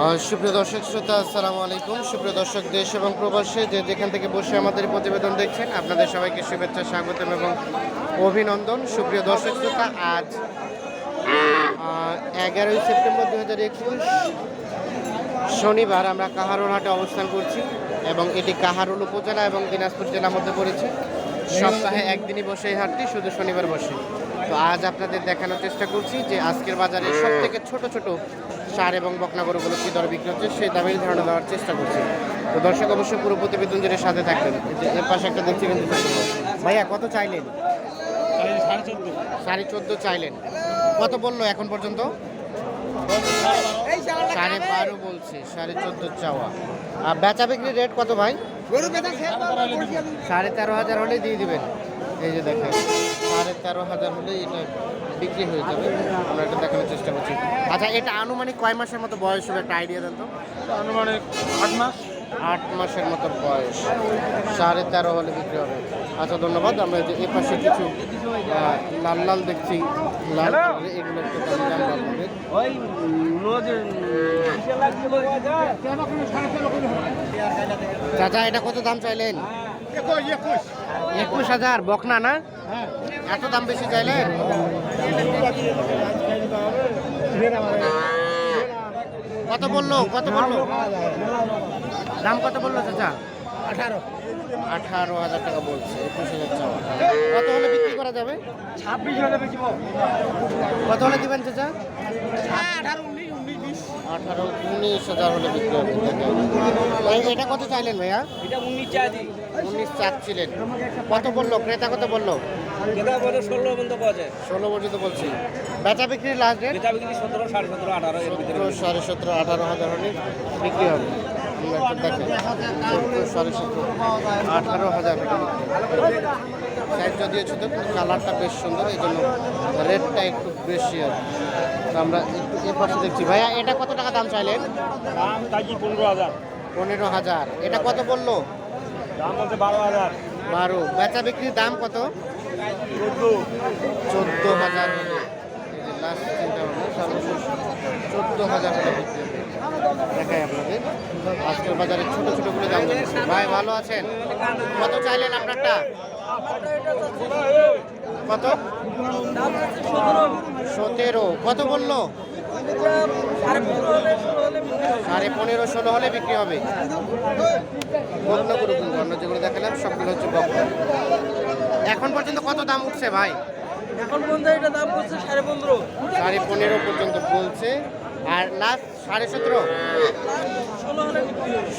সুপ্রিয় দর্শক, শ্রোতা, আসসালামু আলাইকুম। সুপ্রিয় দর্শক, দেশ এবং প্রবাসে যে যেখান থেকে বসে আমাদের প্রতিবেদন দেখছেন, আপনাদের সবাইকে শুভেচ্ছা, স্বাগতম এবং অভিনন্দন। সুপ্রিয় দর্শক, শ্রোতা, আজ এগারোই সেপ্টেম্বর দু হাজার একুশ, শনিবার আমরা কাহারোল হাটে অবস্থান করছি এবং এটি কাহারোল উপজেলা এবং দিনাজপুর জেলার মধ্যে পড়েছে। সপ্তাহে একদিনই বসে এই হাটটি, শুধু শনিবার বসে। তো আজ আপনাদের দেখানোর চেষ্টা করছি যে আজকের বাজারে সব থেকে ছোট ছোট সার এবং বকনা গরুগুলো কী দরে বিক্রি হচ্ছে সেই দামের ধারণা দেওয়ার চেষ্টা করছি। তো দর্শক অবশ্যই পুরো প্রতিবেদন জুড়ে সাথে থাকবেন। এর পাশে একটা দেখছি কিন্তু ভাইয়া কত চাইলেন? সাড়ে চোদ্দ। চাইলেন। কত বলল এখন পর্যন্ত? সাড়ে বারো বলছে সাড়ে চোদ্দ চাওয়া। আর বেচা বিক্রির রেট কত ভাই? সাড়ে তেরো হাজার হলে দিয়ে দিবেন। এই যে দেখেন। সাড়ে তেরো হাজার হলে এটা বিক্রি হয়ে যাবে। আমরা এটা দেখানোর চেষ্টা করছি। আচ্ছা এটা আনুমানিক কয় মাসের মতো বয়স হবে একটা আইডিয়া দেন তো। আনুমানিক আট মাস। আট মাসের মতো বয়স। সাড়ে তেরো হলে বিক্রি হবে। আচ্ছা ধন্যবাদ। আমরা যে এ পাশে কিছু লাল লাল দেখছি। লাল এগুলো একটু দাম আপনাদের। ওই চাচা এটা কত দাম চাইলেন? একুশ হাজার বকনা না? এত দাম বেশি চাইলেন কত বলল? কত বলল? দাম কত বলল চাচা? আঠারো। আঠারো হাজার টাকা বলছে একুশ হাজার চাওয়া। কত হলে বিক্রি করা যাবে? ছাব্বিশ হাজার বেশি কত হলে দিবেন চাচা? আঠারো উনিশ উনিশ আঠারো উনিশ হাজার হলে বিক্রি হবে। এটা কত চাইলেন ভাইয়া? এটা উনিশ চাই উনিশ চাচ্ছিলেন। কত বলল? ক্রেতা কত বলল? বলে ষোলো পর্যন্ত পাওয়া যায়। ষোলো পর্যন্ত বলছি। বেচা বিক্রির লাস্ট রেট বিক্রি সতেরো সাড়ে সতেরো আঠারো এর সতেরো সাড়ে সতেরো আঠারো হাজার হলে বিক্রি হবে। সাড়ে সতেরো আঠারো হাজার সাইজ যদিও ছোটো কিন্তু কালারটা বেশ সুন্দর এই জন্য রেটটা একটু বেশি আর আমরা একটু এ পাশে দেখছি। ভাইয়া এটা কত টাকা দাম চাইলেন? দাম থাকি পনেরো হাজার। পনেরো হাজার। এটা কত বলল? দাম বারো হাজার। বারো। বেচা বিক্রির দাম কত? চোদ্দ। হাজার হলে। এই লাস্ট চিন্তা ভাবনা সর্বশেষ চোদ্দ হাজার বিক্রি দেখাই আপনাদের। আজকের বাজারে ছোট ছোট করে দাম ভাই ভালো আছেন? কত চাইলেন আপনারটা? কত? সতেরো। কত বলল? সাড়ে পনেরো ষোলো হলে বিক্রি হবে। অন্য যেগুলো দেখালাম সবগুলো হচ্ছে বকনা এখন পর্যন্ত কত দাম উঠছে ভাই? এখন পর্যন্ত এটা দাম করছে সাড়ে পনেরো। সাড়ে পনেরো পর্যন্ত বলছে। আর লাস্ট সাড়ে সতেরো?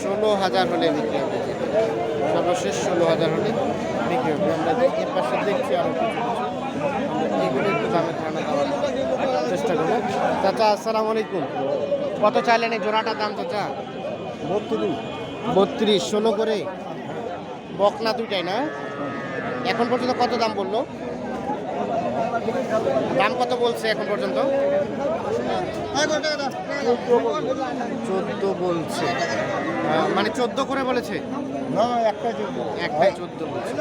ষোলো হাজার হলে বিক্রি হবে। সর্বশেষ ষোলো হাজার হলে বিক্রি হবে। আমরা এর পাশে দেখছি আরও কিছু। এগুলো একটু দামের ধারণা দেওয়ার চেষ্টা করব চাচা আসসালামু আলাইকুম। কত চাইলেন এই জোড়াটার দাম চাচা? বত্রিশ বত্রিশ ষোলো করে। বকনা দুইটাই না? এখন পর্যন্ত কত দাম বলল? দাম কত বলছে এখন পর্যন্ত? চোদ্দ বলছে। মানে চোদ্দ করে বলেছে? না একটা চোদ্দ। একটাই চোদ্দ বলছে।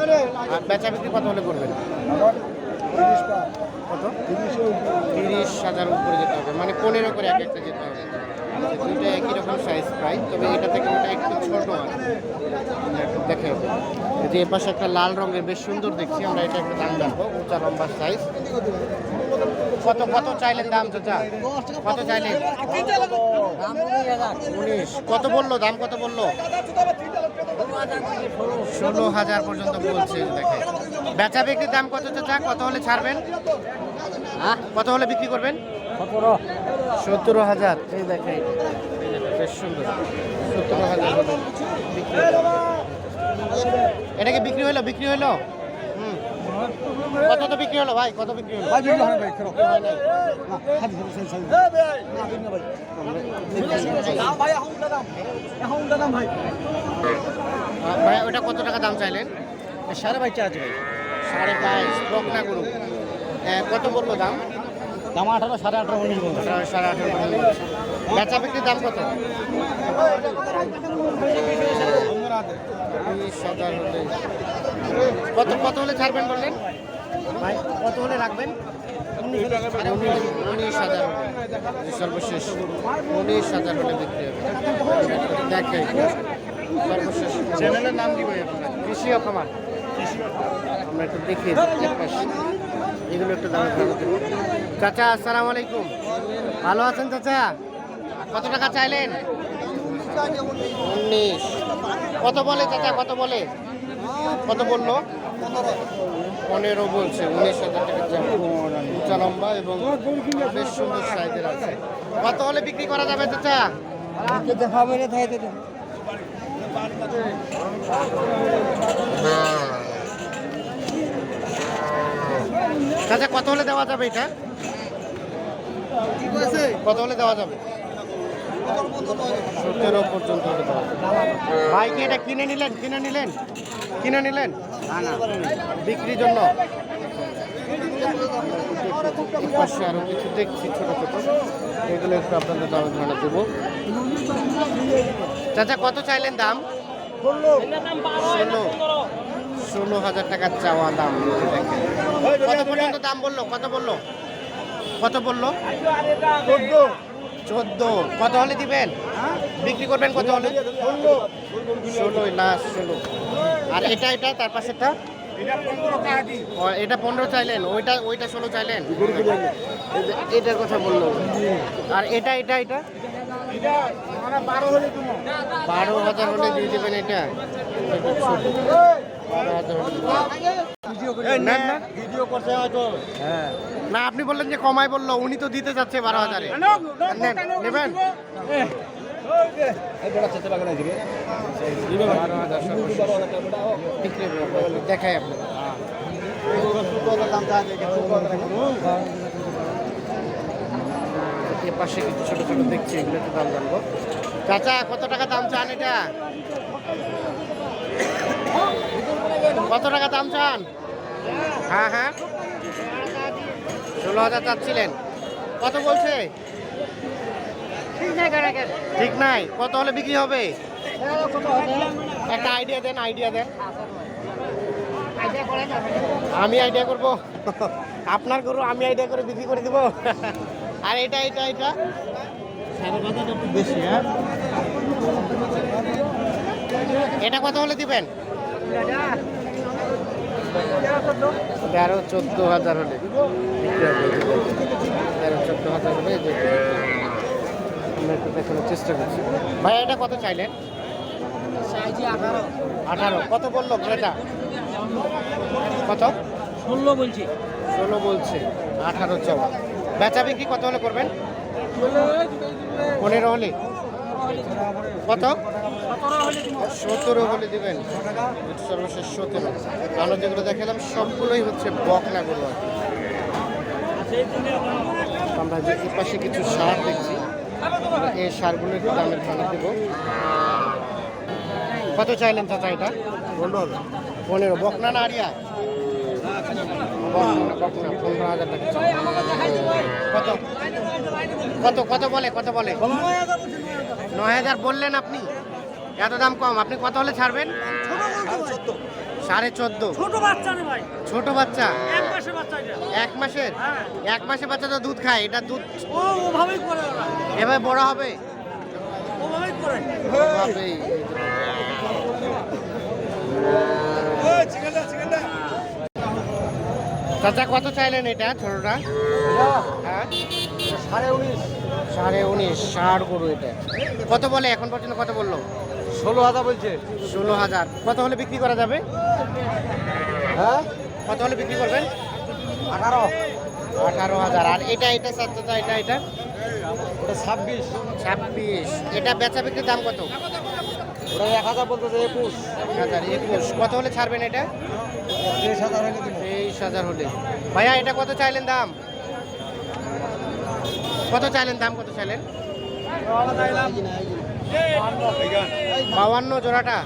আর বেচা বিক্রি কত হলে করবেন? কত? তিরিশ হাজার উপরে যেতে হবে। মানে পনেরো করে এক একটা যেতে হবে। দুইটা একই রকম সাইজ প্রায় তবে এটা থেকে ওটা একটু ছোট দেখে যে এপাশে একটা লাল রঙের বেশ সুন্দর দেখছি আমরা এটা একটা দাম জানব উঁচা লম্বা সাইজ কত কত চাইলেন দাম চাচা? কত চাইলেন? উনিশ। কত বলল? দাম কত বলল? ষোলো হাজার পর্যন্ত বলছে দেখে। বেচা বিক্রির দাম কত চাচা? কত হলে ছাড়বেন? হ্যাঁ? কত হলে বিক্রি করবেন? সতেরো হাজার। এই দেখে বেশ সুন্দর। সতেরো হাজার হলে বিক্রি হলো। এটা কি বিক্রি হলো? বিক্রি হলো? হুম। কত তো বিক্রি হলো ভাই? কত বিক্রি হলো? ভাই বিক্রি না ভাই, খেলো। ভাই এখন উল্টা দাম এখন উল্টা দাম ভাই। ভাই ওটা কত টাকা দাম চাইলেন? সাড়ে বাইশ আছে ভাই। সাড়ে বাইশ গরু। আহ, কত বলল দাম? দাম আঠারো সাড়ে আঠারো উনিশ বলছে সাড়ে সাড়ে আঠারো। বেচা বিক্রির দাম কত? কত কত হলে ছাড়বেন বললেন? কত হলে রাখবেন? উনিশ হাজার সর্বশেষ উনিশ হাজার হলে বিক্রি হবে। দেখে সর্বশেষ চ্যানেলের নাম কি ভাই কৃষি খামার আমরা একটু দেখি এক পাশে। এগুলো একটু দামে চাচা আসসালামু আলাইকুম। ভালো আছেন চাচা? কত টাকা চাইলেন? উনিশ। কত বলে চাচা কত বলে? কত বলল? পনেরো বলছে উনিশ হাজার টাকা উঁচা লম্বা এবং বেশ সুন্দর সাইজের আছে। কত হলে বিক্রি করা যাবে চাচা? চাচা কত হলে দেওয়া যাবে এটা? কত হলে দেওয়া যাবে? সতেরো পর্যন্ত ভাই কি এটা কিনে নিলেন? কিনে নিলেন? কিনে নিলেন? বিক্রির জন্য? পাশে কিছু দেখছি ছোট ছোট। এগুলো একটু আপনাদের দামে ধারণা দেবো। চাচা কত চাইলেন দাম? ষোলো। ষোলো হাজার টাকার চাওয়া দাম। কত পর্যন্ত দাম বলল? কত বলল? কত বলল? চোদ্দ। কত হলে দিবেন? বিক্রি করবেন কত হলে? ষোলো। লাস্ট ষোলো। আর এটা এটা তার পাশেরটা? এটা পনেরো চাইলেন। ওইটা ওইটা ষোলো চাইলেন? এটার কথা বলল। আর এটা এটা এটা? বারো হাজার হলে দিয়ে দেবেন এটা? এটা বারো হাজার হলে না? না। আপনি বললেন যে কমাই বলল উনি তো দিতে যাচ্ছে বারো হাজারে। নেবেন? দেখাই আপনি পাশে কিছু ছোট ছোট দেখছি এগুলো একটু দাম জানব। চাচা কত টাকা দাম চান এটা? কত টাকা দাম চান? হ্যাঁ হ্যাঁ। ষোলো হাজার চাচ্ছিলেন। কত বলছে? ঠিক নাই। কত হলে বিক্রি হবে? একটা আইডিয়া দেন আইডিয়া দেন। আমি আইডিয়া করব। আপনার গরু আমি আইডিয়া করে বিক্রি করে দিব। আর এটা এটা এটা? হ্যাঁ এটা কত হলে দিবেন? তেরো চোদ্দ হাজার হলে। তেরো চোদ্দ হাজার হলে আমরা একটু দেখানোর চেষ্টা করছি। ভাই এটা কত চাইলেন? আঠারো। কত বলল ক্রেতা? কত? ষোলো বলছি। ষোলো বলছে আঠারো চাওয়া। বেচা বিক্রি কত হলে করবেন? পনেরো হলে। কত? সতেরো হলে দিবেন। সর্বশেষ সতেরো। আলো যেগুলো দেখালাম, সবগুলোই হচ্ছে বকনা গরু আর আমরা যে পাশে কিছু সার দেখছি, এই সারগুলো একটু দামের খানা দেব। কত চাইলেন চাচা এটা? পনেরো। পনেরো বকনা না আরিয়া পনেরো হাজার টাকা কত? কত কত বলে কত বলে? নয় হাজার বললেন আপনি? এত দাম কম আপনি কত হলে ছাড়বেন? সাড়ে চোদ্দ। ছোট বাচ্চা রে ভাই। ছোট বাচ্চা? এক মাসের বাচ্চা এক মাসের? হ্যাঁ। এক মাসের বাচ্চা তো দুধ খায় এটা দুধ ও ওভাবেই করে ওরা। এভাবে বড় হবে? ওভাবেই করে। হবেই। চাচা কত চাইলেন এটা ছোটটা? হ্যাঁ? সাড়ে উনিশ। সাড়ে উনিশ ষাট গরু এটা। কত বলে? এখন পর্যন্ত কত বলল? ষোলো হাজার বলছে। ষোলো হাজার। কত হলে বিক্রি করা যাবে? হ্যাঁ? কত হলে বিক্রি করবেন? আঠারো। আঠারো হাজার। আর এটা এটা চাচা এটা এটা? ওটা ছাব্বিশ। ছাব্বিশ। এটা বেচা বিক্রির দাম কত? ওটা এক হাজার বলতেছে একুশ। এক হাজার একুশ। কত হলে ছাড়বেন এটা? তেইশ হাজার হলে তেইশ হাজার হলে। ভাইয়া এটা কত চাইলেন দাম? কত চাইলেন দাম? কত চাইলেন? বাউান্ন জোড়াটা?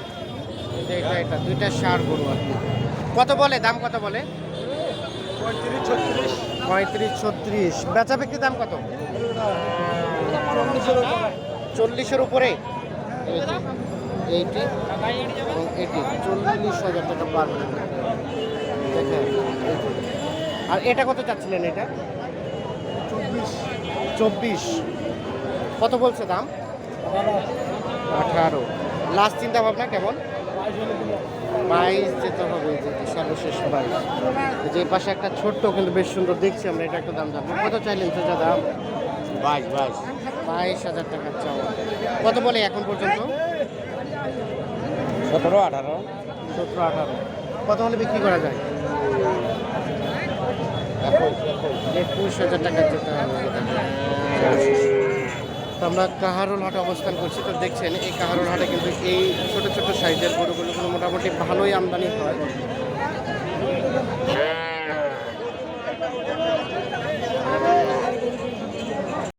এটা এটা দুইটা সার গরু আর কত বলে? দাম কত বলে? পঁয়ত্রিশ ছত্রিশ। বেচা বিক্রির দাম কত? চল্লিশের উপরে? এইটি। এবং এটি চল্লিশ হাজার টাকা পার। আর এটা কত চাচ্ছিলেন এটা? চব্বিশ। কত বলছে দাম? আঠারো। লাস্ট চিন্তা ভাবনা কেমন? বাইশ যেতে হবে যে যে সর্বশেষ বাইশ। যে পাশে একটা ছোট্ট কিন্তু বেশ সুন্দর দেখছি আমরা এটা একটা দাম জানব। কত চাইলেন সেটা দাম? বাইশ বাইশ। বাইশ হাজার টাকার চাওয়া। কত বলে এখন পর্যন্ত? সতেরো আঠারো। সতেরো আঠারো। কত হলে বিক্রি করা যায়? একুশ হাজার টাকা যেতে হবে। আমরা কাহারুল হাটে অবস্থান করছি। তো দেখছেন, এই কাহারুল হাটে কিন্তু এই ছোট ছোট সাইজের গরুগুলো মোটামুটি ভালোই আমদানি হয়।